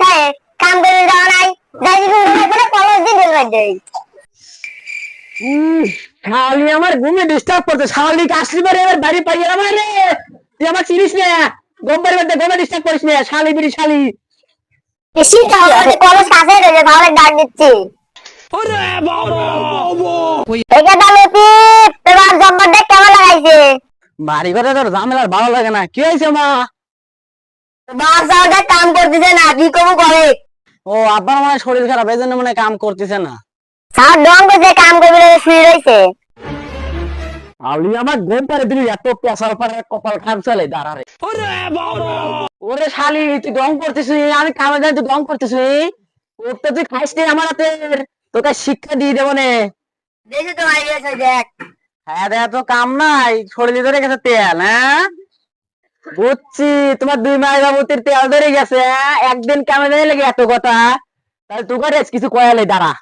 চুল কাম করে যাওয়া নাই। যাই করে কলেজ শালি আমার ঘুমে ডিস্টার্ব করছে। শালি আসলি বারে এবার বাড়ি পাইয়ে আমার তুই আমার চিনিস না? গম্বর মধ্যে ডিস্টার্ব করিস না। শালি বিড়ি শালি কলেজ বাড়ি ঘরে তোর ঝামেলার ভালো লাগে না। কি হয়েছে মা? করতেছে না কি করব করে। ও আব্বার মানে শরীর খারাপ এই জন্য মানে কাম করতেছে না। স্যার ডং করছে কাম করবে না শুয়ে রয়েছে। আলি আমার ঘুম পারে দিলি এত পেশার পারে কপাল খাম চলে দাঁড়ারে ওরে শালি তুই ডং করতেছিস আমি কামে যাই তুই ডং করতেছিস তুই খাইস নি আমার হাতে। তোকে শিক্ষা দিয়ে দেবো নে। দেখি তো দেখ। হ্যাঁ দেখা তো কাম নাই শরীরে ধরে গেছে তেল হ্যাঁ? বুঝছি, তোমার দুই মায়ের বাবুতির তেল ধরে গেছে হ্যাঁ? একদিন কামে যাই লেগে এত কথা তাহলে তুই কিছু কয়ালে দাঁড়া